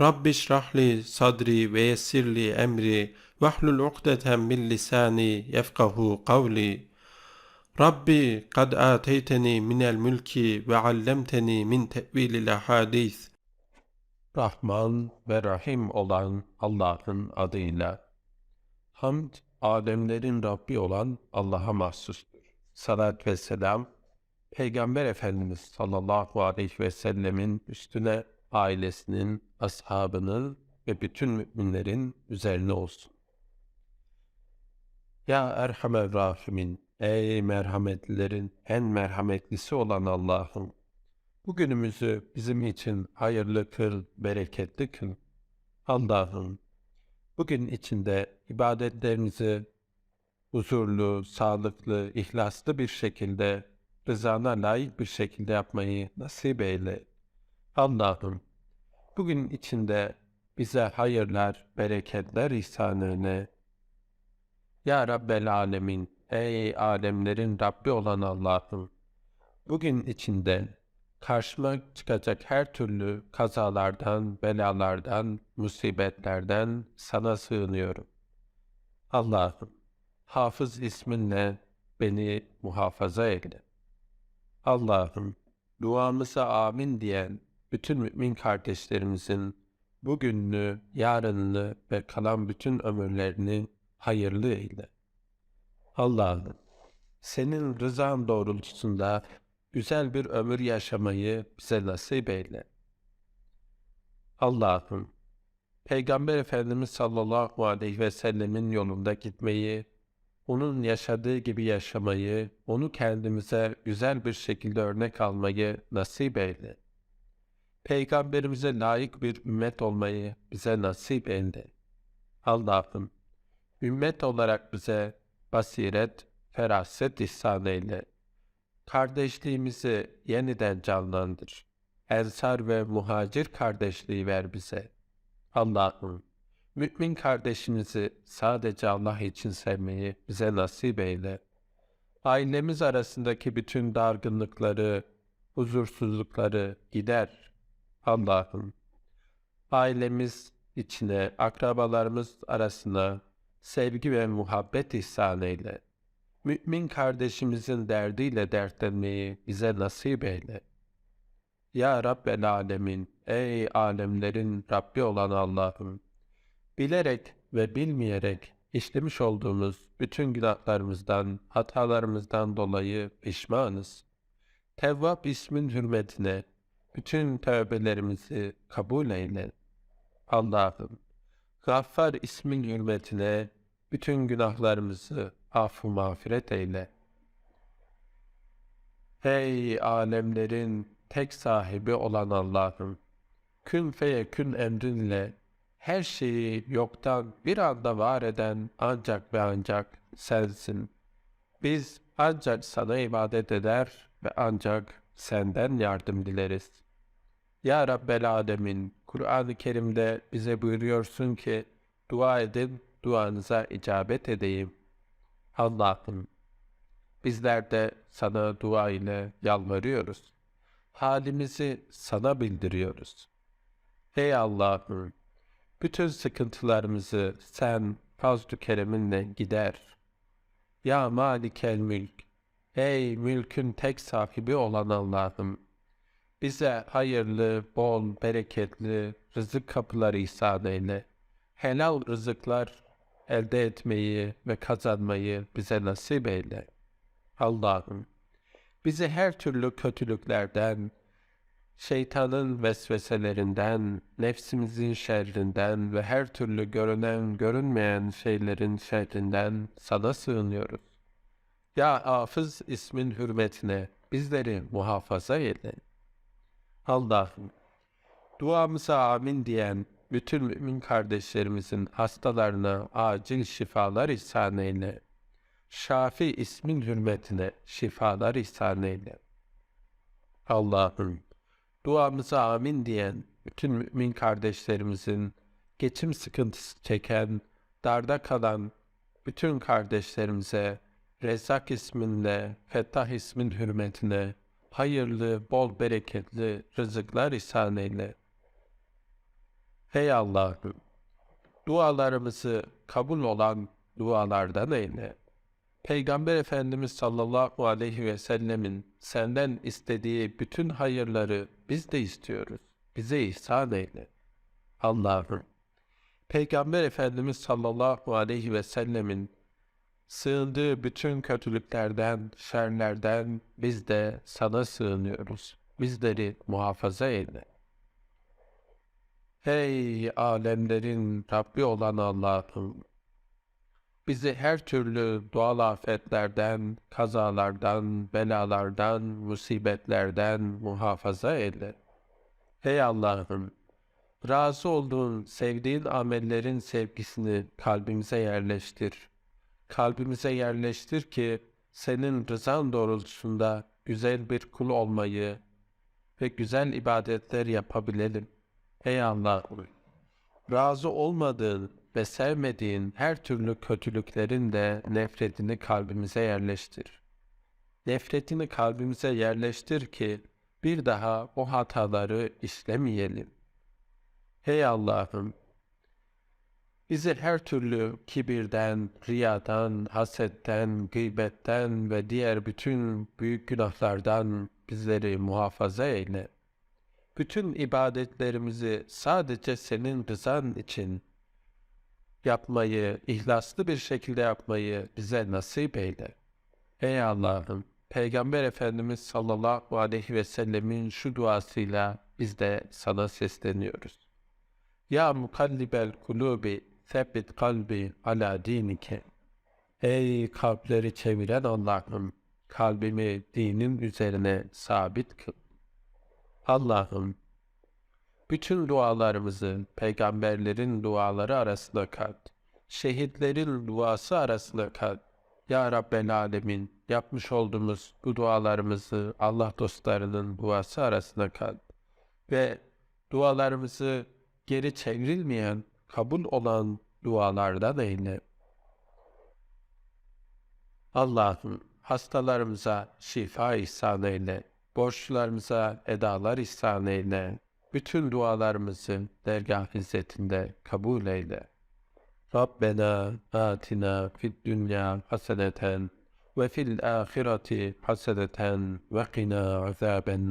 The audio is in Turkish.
Rabbi şrahli sadri ve yessirli emri vahlul ukdeten min lisani yefkahu kavli. Rabbi kad ateyteni minel mülki ve allemteni min tevilil ahadis. Rahman ve Rahim olan Allah'ın adıyla. Hamd, alemlerin Rabbi olan Allah'a mahsustur. Salat ve selam, Peygamber Efendimiz sallallahu aleyhi ve sellemin üstüne ailesinin, ashabının ve bütün müminlerin üzerine olsun. Ya Erhamer Rahimin, ey merhametlilerin en merhametlisi olan Allah'ım, bugünümüzü bizim için hayırlı kıl, bereketli kıl. Allah'ım, bugün içinde ibadetlerimizi huzurlu, sağlıklı, ihlaslı bir şekilde, rızana layık bir şekilde yapmayı nasip eyle. Allah'ım, bugün içinde bize hayırlar, bereketler ihsan eyle. Ya Rabbel Alemin, ey alemlerin Rabbi olan Allah'ım, bugün içinde karşıma çıkacak her türlü kazalardan, belalardan, musibetlerden sana sığınıyorum. Allah'ım, hafız isminle beni muhafaza eyle. Allah'ım, duamıza amin diyen bütün mümin kardeşlerimizin bugününü, yarınını ve kalan bütün ömürlerini hayırlı eyle. Allah'ım, senin rızan doğrultusunda güzel bir ömür yaşamayı bize nasip eyle. Allah'ım, Peygamber Efendimiz sallallahu aleyhi ve sellemin yolunda gitmeyi, onun yaşadığı gibi yaşamayı, onu kendimize güzel bir şekilde örnek almayı nasip eyle. Peygamberimize layık bir ümmet olmayı bize nasip eyle. Allah'ım, ümmet olarak bize basiret, feraset ihsan eyle. Kardeşliğimizi yeniden canlandır. Ensar ve muhacir kardeşliği ver bize. Allah'ım, mümin kardeşimizi sadece Allah için sevmeyi bize nasip eyle. Ailemiz arasındaki bütün dargınlıkları, huzursuzlukları gider. Allah'ım, ailemiz içine, akrabalarımız arasına sevgi ve muhabbet ihsan eyle. Mümin kardeşimizin derdiyle dertlenmeyi bize nasip eyle. Ya Rabbel Alemin, ey alemlerin Rabbi olan Allah'ım, bilerek ve bilmeyerek işlemiş olduğumuz bütün günahlarımızdan, hatalarımızdan dolayı pişmanız. Tevvab ismin hürmetine bütün tövbelerimizi kabul eyle. Allah'ım, Gaffar ismin hürmetine bütün günahlarımızı affı mağfiret eyle. Ey alemlerin tek sahibi olan Allah'ım, kün feyekün emrinle her şeyi yoktan bir anda var eden ancak ve ancak sensin. Biz ancak sana ibadet eder ve ancak senden yardım dileriz. Ya Rabbel Alemin, Kur'an-ı Kerim'de bize buyuruyorsun ki, dua edin, duanıza icabet edeyim. Allah'ım, bizler de sana dua ile yalvarıyoruz. Halimizi sana bildiriyoruz. Ey Allah'ım, bütün sıkıntılarımızı sen fazl-ı kereminle gider. Ya Malikel Mülk, ey mülkün tek sahibi olan Allah'ım, bize hayırlı, bol, bereketli rızık kapıları ihsan eyle. Helal rızıklar elde etmeyi ve kazanmayı bize nasip eyle. Allah'ım, bizi her türlü kötülüklerden, şeytanın vesveselerinden, nefsimizin şerrinden ve her türlü görünen görünmeyen şeylerin şerrinden sana sığınıyoruz. Ya Hafız ismin hürmetine bizleri muhafaza eyle. Allah'ım, duamıza amin diyen bütün mümin kardeşlerimizin hastalarına acil şifalar ihsan eyle. Şafi ismin hürmetine şifalar ihsan eyle. Allah'ım duamıza amin diyen bütün mümin kardeşlerimizin geçim sıkıntısı çeken, darda kalan bütün kardeşlerimize Rezzak isminle, Fettah ismin hürmetine hayırlı, bol bereketli rızıklar ihsan eyle. Ey Allah'ım! Dualarımızı kabul olan dualardan eyle. Peygamber Efendimiz sallallahu aleyhi ve sellemin senden istediği bütün hayırları biz de istiyoruz. Bize ihsan eyle. Allah'ım! Peygamber Efendimiz sallallahu aleyhi ve sellemin sığındığı bütün kötülüklerden, şerlerden biz de sana sığınıyoruz. Bizleri muhafaza eyle. Ey alemlerin Rabbi olan Allah'ım! Bizi her türlü doğal afetlerden, kazalardan, belalardan, musibetlerden muhafaza eyle. Ey Allah'ım! Razı olduğun, sevdiğin amellerin sevgisini kalbimize yerleştir. Kalbimize yerleştir ki senin rızan doğrultusunda güzel bir kul olmayı ve güzel ibadetler yapabilelim. Ey Allah'ım! Razı olmadığın ve sevmediğin her türlü kötülüklerin de nefretini kalbimize yerleştir. Nefretini kalbimize yerleştir ki bir daha o hataları işlemeyelim. Hey Allah'ım! Bizi her türlü kibirden, riyadan, hasetten, gıybetten ve diğer bütün büyük günahlardan bizleri muhafaza eyle. Bütün ibadetlerimizi sadece senin rızan için yapmayı, ihlaslı bir şekilde yapmayı bize nasip eyle. Ey Allah'ım! Peygamber Efendimiz sallallahu aleyhi ve sellemin şu duasıyla biz de sana sesleniyoruz. Ya mukallibel kulubi sebbit kalbi ala dinike. Ey kalpleri çeviren Allah'ım, kalbimi dinin üzerine sabit kıl. Allah'ım, bütün dualarımızı peygamberlerin duaları arasında kat. Şehitlerin duası arasında kat. Ya Rabbel Alemin yapmış olduğumuz bu dualarımızı Allah dostlarının duası arasında kat. Ve dualarımızı geri çevrilmeyen, kabul olan dualardan eyle. Allah'ım hastalarımıza şifa ihsan eyle. Borçlularımıza edalar ihsan eyle. Bütün dualarımızı dergah izzetinde kabul eyle. Rabbena atina fid dünya haseneten ve fil ahireti haseneten ve qina azaben